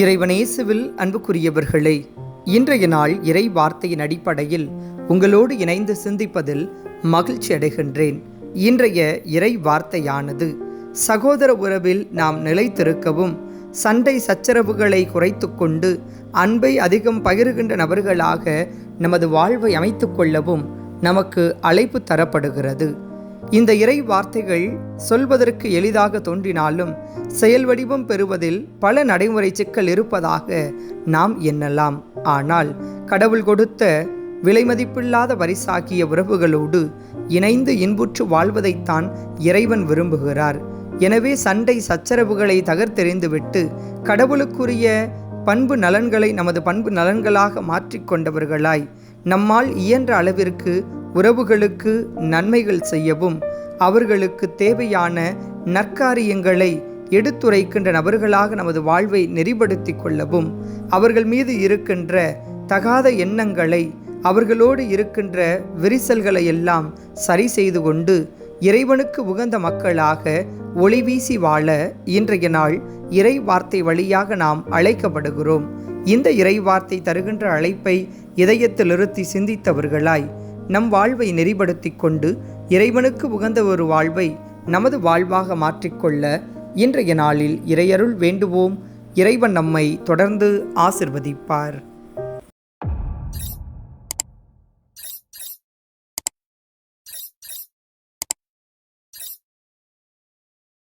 இறைவனேசுவில் அன்புக்குரியவர்களே இன்றைய நாள் இறை வார்த்தையின் அடிப்படையில் உங்களோடு இணைந்து சிந்திப்பதில் மகிழ்ச்சி அடைகின்றேன். இன்றைய இறை வார்த்தையானது சகோதர உறவில் நாம் நிலைத்திருக்கவும் சண்டை சச்சரவுகளை குறைத்து கொண்டு அன்பை அதிகம் பகிர்கின்ற நபர்களாக நமது வாழ்வை அமைத்து கொள்ளவும் நமக்கு அழைப்பு தரப்படுகிறது. இந்த இறை வார்த்தைகள் சொல்வதற்கு எளிதாக தோன்றினாலும் செயல் வடிவம் பெறுவதில் பல நடைமுறை சிக்கல் இருப்பதாக நாம் எண்ணலாம். ஆனால் கடவுள் கொடுத்த விலைமதிப்பில்லாத வரிசாகிய உறவுகளோடு இணைந்து இன்புற்று வாழ்வதைத்தான் இறைவன் விரும்புகிறார். எனவே சண்டை சச்சரவுகளை தகர்த்தெறிந்துவிட்டு கடவுளுக்குரிய பண்பு நலன்களை நமது பண்பு நலன்களாக மாற்றிக்கொண்டவர்களாய் நம்மால் இயன்ற அளவிற்கு உறவுகளுக்கு நன்மைகள் செய்யவும் அவர்களுக்கு தேவையான நற்காரியங்களை எடுத்துரைக்கின்ற நபர்களாக நமது வாழ்வை நெறிப்படுத்தி கொள்ளவும் அவர்கள் மீது இருக்கின்ற தகாத எண்ணங்களை அவர்களோடு இருக்கின்ற விரிசல்களை எல்லாம் சரி செய்து கொண்டு இறைவனுக்கு உகந்த மக்களாக ஒளி வீசி வாழ இன்றைய நாள் இறை வார்த்தை வழியாக நாம் அழைக்கப்படுகிறோம். இந்த இறை வார்த்தை தருகின்ற அழைப்பை இதயத்தில் இருத்தி சிந்தித்தவர்களாய் நம் வாழ்வை நெறிப்படுத்திக் கொண்டு இறைவனுக்கு உகந்த ஒரு வாழ்வை நமது வாழ்வாக மாற்றிக்கொள்ள இன்றைய நாளில் இறையருள் வேண்டுவோம். இறைவன் நம்மை தொடர்ந்து ஆசிர்வதிப்பார்.